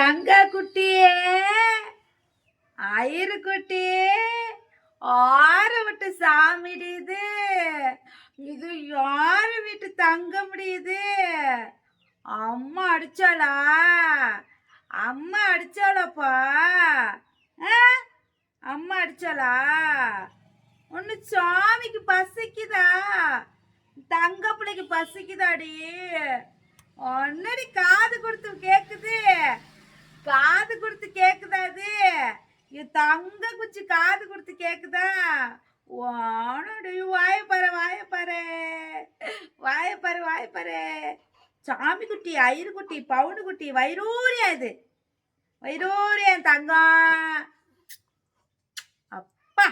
தங்க குட்டியே ஐயரு குட்டி ஆற விட்டு சாமிடி இது இது யாரு வீட்டு தங்க முடியுது அம்மா அடிச்சாளா? அம்மா அடிச்சாளாப்பா? ஆ? அம்மா அடிச்சாளா? ஒன்று சாமிக்கு பசிக்குதா? தங்க பிள்ளைக்கு பசிக்குதாடி? ஒன்னடி காது கொடுத்து கேக்குது. காது கொடுத்து கேக்குதா அது என் தங்க குச்சி காது கொடுத்து கேக்குதா? வானடி வாயப்பாரு வாயப்பாரு வாயப்பாரு வாயப்பாரு பாரு சாமி குட்டி ஐயரு குட்டி பவுனு குட்டி வைரூரியா இது? வைரூரியா தங்கம் அப்பா.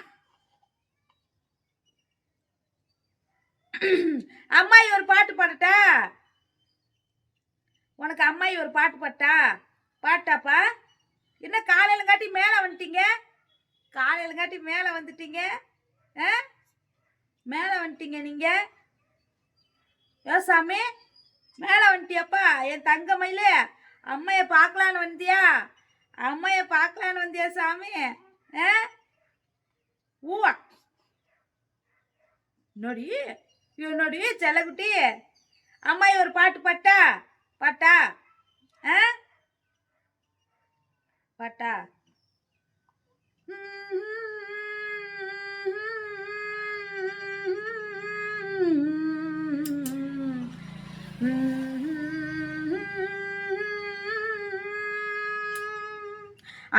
அம்மாயி ஒரு பாட்டு பாடட்டா? உனக்கு அம்மாயி ஒரு பாட்டு பாட்டா? காட்டி மேலே வந்துட்டீங்க? காலையில் காட்டி மேலே வந்துட்டீங்க? ஆ? மேலே வந்துட்டீங்க நீங்கள் யோசாமி சாமி மேலே வந்துட்டியாப்பா என் தங்க அம்மையை பார்க்கலான்னு வந்தியா? அம்மையை பார்க்கலான்னு வந்தியா சாமி? ஆ? ஊவா. என்னடி? என்னடி செல்லக்குட்டி? அம்மாயி ஒரு பாட்டு பாட்டா? பாட்டா? ஆ? பாட்டா?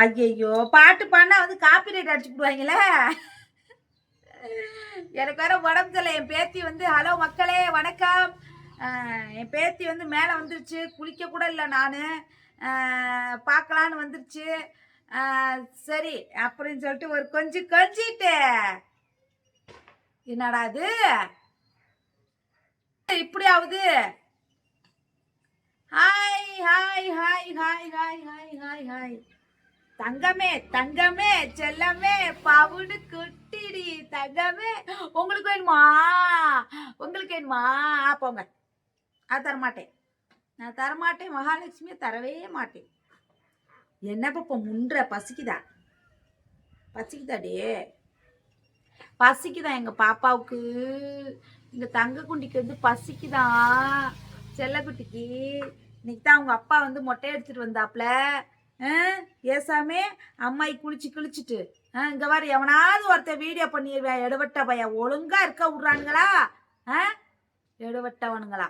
ஐயையோ பாட்டு பாடினா வந்து காப்பி ரைட் அடிச்சு விடுவாங்களே எனக்கு வேற உடம்பு சரியில்லை. என் பேத்தி வந்து ஹலோ மக்களே வணக்கம். என் பேத்தி வந்து மேலே வந்துருச்சு. குளிக்க கூட இல்லை நான். பார்க்கலான்னு வந்துருச்சு. சரி அப்படின்னு சொல்லிட்டு ஒரு கொஞ்சம் கொஞ்சிட்டு. என்னடா அது இப்படி ஆகுது hi hi hi hi hi hi hi hi தங்கமே தங்கமே செல்லமே பவுடு குட்டிடி தங்கமே. உங்களுக்கு வேணுமா? உங்களுக்கு வேணுமா? போங்க. நான் தரமாட்டேன். நான் தரமாட்டேன். மகாலட்சுமியை தரவே மாட்டேன். என்னப்பா இப்போ முன்ற பசிக்குதா? பசிக்குதாடே பசிக்குதா எங்கள் பாப்பாவுக்கு? எங்கள் தங்க குண்டிக்கு வந்து பசிக்குதான் செல்லக்குட்டிக்கு இன்னைக்கு தான் அவங்க அப்பா வந்து மொட்டை எடுத்துட்டு வந்தாப்புல ஏசாமே அம்மாயி குளிச்சு குளிச்சுட்டு இங்க வர எவனாவது ஒருத்தன் வீடியோ பண்ணிடுவேன் எடுவட்ட பையன் ஒழுங்கா இருக்க விட்றானுங்களா? ஆ? எடுவட்டவனுங்களா